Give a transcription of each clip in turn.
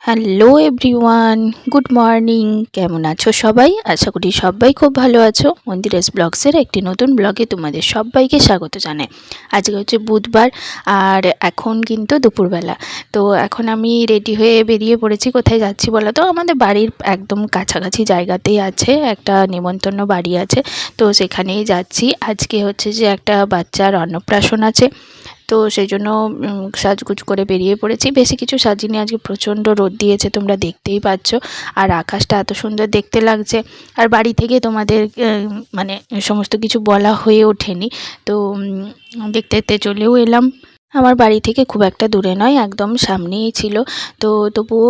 Hello everyone, good morning. কেমন আছো সবাই? আশা করি সবাই খুব ভালো আছো। মন্দিরেস ব্লগসের একটি নতুন ব্লগে তোমাদের সবাইকে স্বাগত জানাই। আজকে হচ্ছে বুধবার আর এখন কিন্তু দুপুরবেলা। তো এখন আমি রেডি হয়ে বেরিয়ে পড়েছি। কোথায় যাচ্ছি বলো তো? আমাদের বাড়ির একদম কাছাকাছি জায়গাতেই আছে। একটা নিমন্ত্রণ বাড়ি আছে। তো সেখানেই যাচ্ছি। আজকে হচ্ছে যে একটা বাচ্চার অন্নপ্রাশন আছে। তো সেই জন্য সাজগুজ করে বেরিয়ে পড়েছি। বেশি কিছু সাজিনি, আজকে প্রচণ্ড রোদ দিয়েছে, তোমরা দেখতেই পাচ্ছ। আর আকাশটা এত সুন্দর দেখতে লাগছে। আর বাড়ি থেকে তোমাদের মানে সমস্ত কিছু বলা হয়ে ওঠেনি। তো দেখতে দেখতে চলেও এলাম। আমার বাড়ি থেকে খুব একটা দূরে নয়, একদম সামনেই ছিল। তো তবুও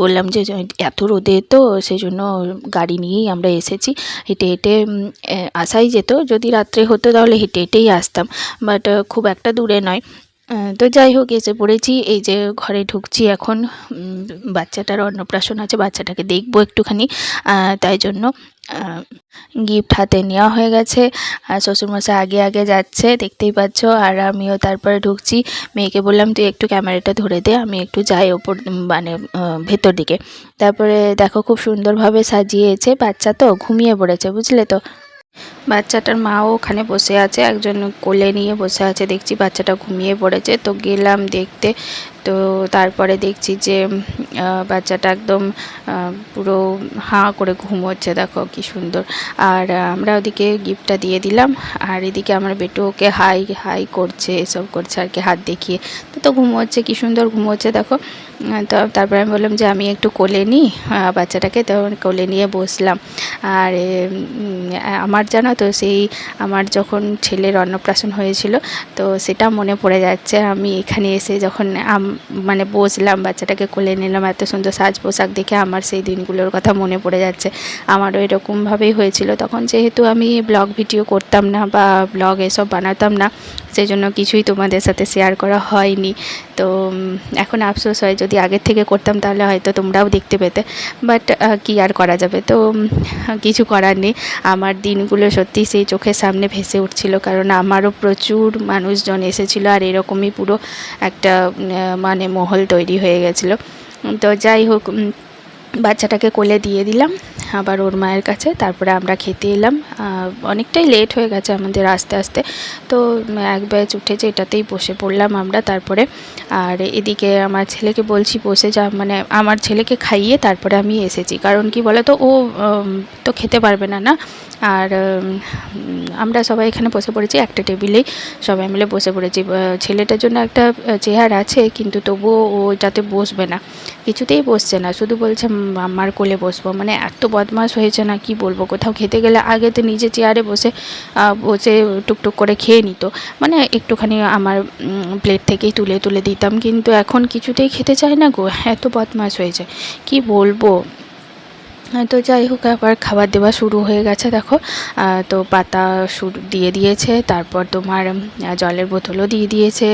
বললাম যে এত রোদে তো সেই জন্য গাড়ি নিয়েই আমরা এসেছি। হেঁটে হেঁটে আসাই যেত। যদি রাত্রে হতো তাহলে হেঁটে হেঁটেই আসতাম। বাট খুব একটা দূরে নয়। তো যাই হোক, এসে পড়েছি। এই যে ঘরে ঢুকছি এখন বাচ্চাটার অন্নপ্রাশন আছে, বাচ্চাটাকে দেখব একটুখানি। তাই জন্য গিফট হাতে নেওয়া হয়ে গেছে। আর শ্বশুরমশাই আগে আগে যাচ্ছে, দেখতেই পাচ্ছ। আর আমিও তারপরে ঢুকছি। মেয়েকে বললাম, তুই একটু ক্যামেরাটা ধরে দে, আমি একটু যাই ওপর মানে ভেতর দিকে। তারপরে দেখো খুব সুন্দরভাবে সাজিয়েছে। বাচ্চা তো ঘুমিয়ে পড়েছে, বুঝলে তো? বাচ্চাটার মাও ওখানে বসে আছে, একজন কোলে নিয়ে বসে আছে। দেখছি বাচ্চাটা ঘুমিয়ে পড়েছে। তো গেলাম দেখতে। তো তারপরে দেখছি যে বাচ্চাটা একদম পুরো হাঁ করে ঘুমোচ্ছে, দেখো কি সুন্দর। আর আমরা ওদিকে গিফটটা দিয়ে দিলাম। আর এদিকে আমার বেটু ওকে হাই হাই করছে, এসব করছে আর কি, হাত দেখিয়ে। তো তো ঘুমোচ্ছে, কি সুন্দর ঘুমোচ্ছে, দেখো। তো তারপরে আমি বললাম যে, আমি একটু কোলে নিই বাচ্চাটাকে, তো কোলে নিয়ে বসলাম। আর আমার জানো তো, সেই আমার যখন ছেলের অন্নপ্রাশন হয়েছিল, তো সেটা মনে পড়ে যাচ্ছে। আমি এখানে এসে যখন মানে বসলাম, বাচ্চাটাকে কোলে নিলাম, এত সুন্দর সাজ পোশাক দেখে আমার সেই দিনগুলোর কথা মনে পড়ে যাচ্ছে। আমারও এরকমভাবেই হয়েছিল। তখন যেহেতু আমি ব্লগ ভিডিও করতাম না বা ব্লগ এসব বানাতাম না সেই জন্য কিছুই তোমাদের সাথে শেয়ার করা হয়নি। তো এখন আফসোস হয়, যদি আগের থেকে করতাম তাহলে হয়তো তোমরাও দেখতে পেতে। বাট কি আর করা যাবে? তো কিছু করার নেই। আমার দিনগুলো সত্যি সেই চোখের সামনে ভেসে উঠছিল। কারণ আমারও প্রচুর মানুষজন এসেছিল আর এরকমই পুরো একটা মানে মহল তৈরি হয়ে গেছিল। তো যাই হোক বাচ্চাটাকে কোলে দিয়ে দিলাম আবার ওর মায়ের কাছে। তারপরে আমরা খেতে এলাম। অনেকটাই লেট হয়ে গেছে আমাদের আস্তে আস্তে। তো এক ব্যাচ উঠেছে এটাতেই বসে পড়লাম আমরা। তারপরে আর এদিকে আমার ছেলেকে বলছি বসে যা। মানে আমার ছেলেকে খাইয়ে তারপরে আমি এসেছি। কারণ কি বলো তো ও তো খেতে পারবে না না? আর আমরা সবাই এখানে বসে পড়েছি একটা টেবিলেই সবাই মিলে বসে পড়েছি। ছেলেটার জন্য একটা চেয়ার আছে কিন্তু তবুও ও ওটাতে বসবে না। কিছুতেই বসছে না। শুধু বলছে "উম, আমার কোলে বসবো। মানে এত বদমাস হয়েছে না কি বলব? কোথাও খেতে গেলে আগে তো নিজে চেয়ারে বসে বসে টুকটুক করে খেয়ে নিত। মানে একটুখানি আমার প্লেট থেকেই তুলে তুলে দিতাম। কিন্তু এখন কিছুতেই খেতে চায় না গো। এত বদমাস হয়েছে। কি বলব? তো যাই হোক, আবার খাবার দেওয়া শুরু হয়ে গেছে, দেখো। তো পাতা শুরু, দিয়ে দিয়েছে, তারপর তোমার জলের বোতলও দিয়ে দিয়েছে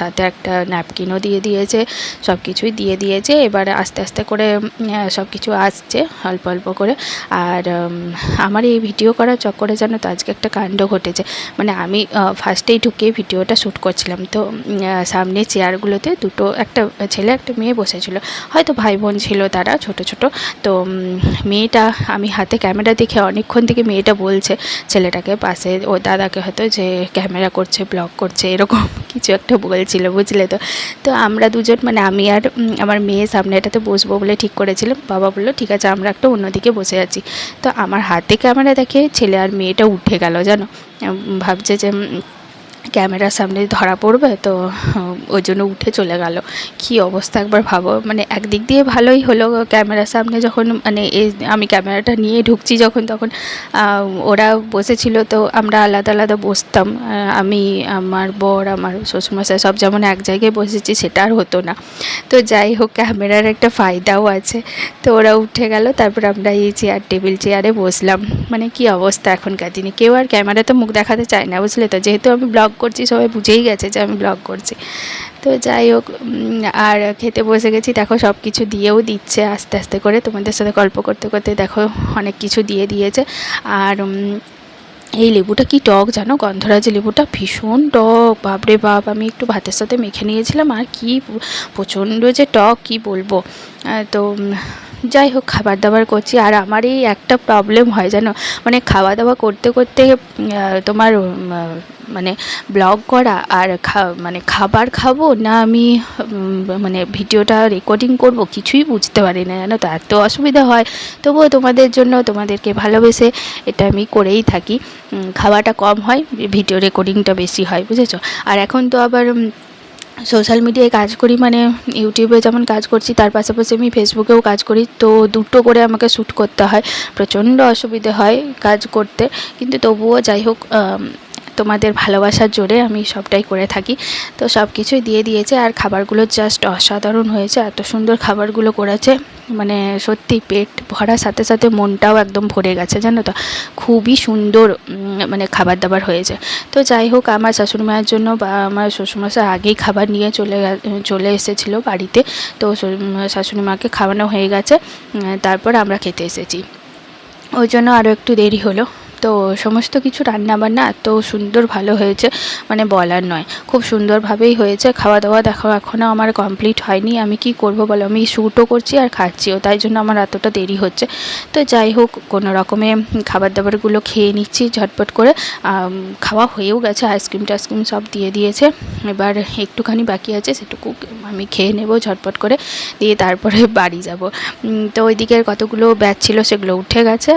সাথে একটা ন্যাপকিনও দিয়ে দিয়েছে সব কিছুই দিয়ে দিয়েছে, এবার আস্তে আস্তে করে সব কিছু আসছে, অল্প অল্প করে। আর আমার এই ভিডিও করার চক্করে যেন তো আজকে একটা কাণ্ড ঘটেছে। মানে আমি ফার্স্টেই ঢুকে ভিডিওটা শ্যুট করছিলাম, তো সামনে চেয়ারগুলোতে দুটো, একটা ছেলে, একটা মেয়ে বসেছিল। হয়তো ভাই বোন ছিল তারা, ছোট ছোট, তো মেয়েটা, আমি হাতে ক্যামেরা দেখে অনেকক্ষণ থেকে মেয়েটা বলছে, ছেলেটাকে পাশে, ও দাদাকে হয়তো যে ক্যামেরা করছে, ব্লগ করছে, এরকম কিছু একটা বলছিল, বুঝলে তো? তো আমরা দুজন মানে আমি আর আমার মেয়ে সামনে এটাতে বসবো বলে ঠিক করেছিলাম। বাবা বলল, ঠিক আছে, আমরা একটা অন্যদিকে বসে আছি। তো আমার হাতে ক্যামেরা দেখে ছেলে আর মেয়েটা উঠে গেল, জানো? ভাবছে যে ক্যামেরার সামনে ধরা পড়বে, তো ওই জন্য উঠে চলে গেল। কি অবস্থা একবার ভাবো। মানে একদিক দিয়ে ভালোই হলো ক্যামেরার সামনে যখন মানে আমি ক্যামেরাটা নিয়ে ঢুকছি যখন, তখন ওরা বসেছিল, তো আমরা আলাদা আলাদা বসতাম। আমি, আমার বর, আমার শ্বশুরমশাই সব যেমন এক জায়গায় বসেছি, সেটা আর হতো না। তো যাই হোক, ক্যামেরার একটা ফায়দাও আছে। তো ওরা উঠে গেল, তারপর আমরা এই চেয়ার, টেবিল চেয়ারে বসলাম। মানে কি অবস্থা এখনকার দিনে? কেউ আর ক্যামেরাতে মুখ দেখাতে চায় না, বুঝলে তো? যেহেতু আমি ব্লগ করছি, সবাই বুঝেই গেছে যে আমি ব্লগ করছি। তো যাই হোক আর খেতে বসে গেছি, দেখো সব কিছু দিয়েও দিচ্ছে আস্তে আস্তে করে। তোমাদের সাথে গল্প করতে করতে দেখো অনেক কিছু দিয়ে দিয়েছে। আর এই লেবুটা কি টক জানো? গন্ধরাজ লেবুটা ভীষণ টক, বাপরে বাপ, আমি একটু ভাতের সাথে মেখে নিয়েছিলাম, আর কি প্রচণ্ড যে টক, কি বলব? তো যাই হোক, খাবার দাবার করছি। আর আমার এই একটা প্রবলেম হয় জানো? মানে খাওয়া দাওয়া করতে করতে তোমার মানে ব্লগ করা আর মানে খাবার খাব না আমি মানে ভিডিওটা রেকর্ডিং করব কিছুই বুঝতে পারি না জানো তো, এত অসুবিধা হয়। তবুও তোমাদের জন্য, তোমাদেরকে ভালোবেসে এটা আমি করেই থাকি। খাওয়াটা কম হয়, ভিডিও রেকর্ডিংটা বেশি হয়, বুঝেছ? আর এখন তো আবার সোশ্যাল মিডিয়ায় কাজ করি মানে ইউটিউবে যেমন কাজ করছি, তার পাশাপাশি আমি ফেসবুকেও কাজ করি। তো দুটো করে আমাকে শ্যুট করতে হয়। প্রচণ্ড অসুবিধে হয় কাজ করতে। কিন্তু তবুও যাই হোক তোমাদের ভালোবাসার জোরে আমি সবটাই করে থাকি। তো সব কিছুই দিয়ে দিয়েছে আর খাবারগুলো জাস্ট অসাধারণ হয়েছে। এত সুন্দর খাবারগুলো করেছে। মানে সত্যি পেট ভরার সাথে সাথে মনটাও একদম ভরে গেছে জানো তো? খুবই সুন্দর মানে খাবার দাবার হয়েছে। তো যাই হোক আমার শাশুড়ি মায়ের জন্য বা আমার শ্বশুরমশাই আগেই খাবার নিয়ে চলে চলে এসেছিল বাড়িতে। তো শ- উম, শাশুড়ি মাকে খাওয়ানো হয়ে গেছে। তারপর আমরা খেতে এসেছি। ওই জন্য আরও একটু দেরি হলো। তো সমস্ত কিছু রান্না বান্না এত সুন্দর ভালো হয়েছে মানে বলার নয়। খুব সুন্দরভাবেই হয়েছে খাওয়া দাওয়া দেখো এখনও আমার কমপ্লিট হয়নি। আমি কি করব বলো? আমি শ্যুটও করছি আর খাচ্ছিও, তাই জন্য আমার এতটা দেরি হচ্ছে। তো যাই হোক, কোনো রকমে খাবার দাবারগুলো খেয়ে নিচ্ছি ঝটপট করে। খাওয়া হয়েও গেছে, আইসক্রিম টাইসক্রিম সব দিয়ে দিয়েছে। এবার একটুখানি বাকি আছে, সেটুকু আমি খেয়ে নেব ঝটপট করে, দিয়ে তারপরে বাড়ি যাব। তো ওইদিকের কতগুলো ব্যাচ ছিল সেগুলো উঠে গেছে।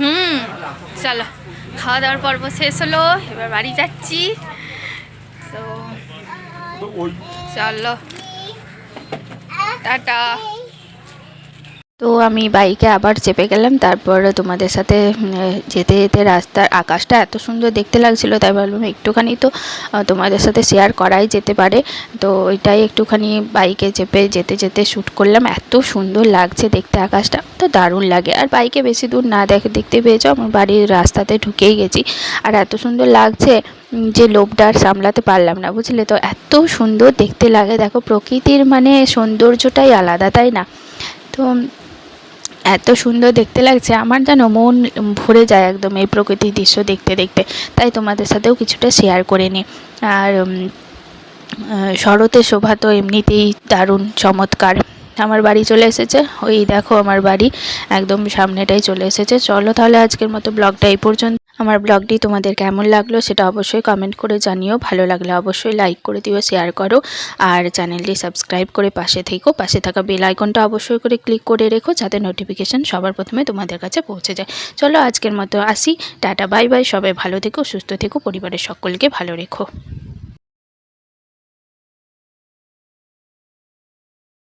হুম। চলো খাওয়া দাওয়ার পর্ব শেষ হলো এবার বাড়ি যাচ্ছি। তো চলো টাটা। তো আমি বাইকে আবার চেপে গেলাম, তারপর তোমাদের সাথে যেতে যেতে রাস্তার আকাশটা এত সুন্দর দেখতে লাগছিল, তাই ভাবলাম একটুখানি তো তোমাদের সাথে শেয়ার করাই যেতে পারে। তো ওইটাই একটুখানি বাইকে চেপে যেতে যেতে শ্যুট করলাম, এত সুন্দর লাগছে দেখতে আকাশটা, তো দারুণ লাগে। আর বাইকে বেশি দূর না দেখে, দেখতে পেয়েছ, আমার বাড়ির রাস্তাতে ঢুকেই গেছি। আর এত সুন্দর লাগছে যে লোভটা আর সামলাতে পারলাম না, বুঝলে তো? এত সুন্দর দেখতে লাগে, দেখো প্রকৃতির মানে সৌন্দর্যটাই আলাদা, তাই না? তো এত সুন্দর দেখতে লাগছে, আমার যেন মন ভরে যায় একদম এই প্রকৃতির দৃশ্য দেখতে দেখতে। তাই তোমাদের সাথেও কিছুটা শেয়ার করে নিই। আর শরতের শোভা তো এমনিতেই দারুণ চমৎকার। আমার বাড়ি চলে এসেছে। ওই দেখো আমার বাড়ি, একদম সামনেটাই চলে এসেছে। চলো তাহলে আজকের মতো ব্লগটা এই পর্যন্ত। আমার ব্লগটি তোমাদের কেমন লাগল সেটা অবশ্যই কমেন্ট করে জানিও। ভালো লাগলে অবশ্যই লাইক করে দিও শেয়ার করো, আর চ্যানেলটি সাবস্ক্রাইব করে পাশে থেকো। পাশে থাকা বেল আইকনটা অবশ্যই করে ক্লিক করে রেখো যাতে নোটিফিকেশান সবার প্রথমে তোমাদের কাছে পৌঁছে যায়। চলো আজকের মতো আসি। টাটা বাই বাই সবাই ভালো থেকো, সুস্থ থেকো, পরিবারের সকলকে ভালো রেখো।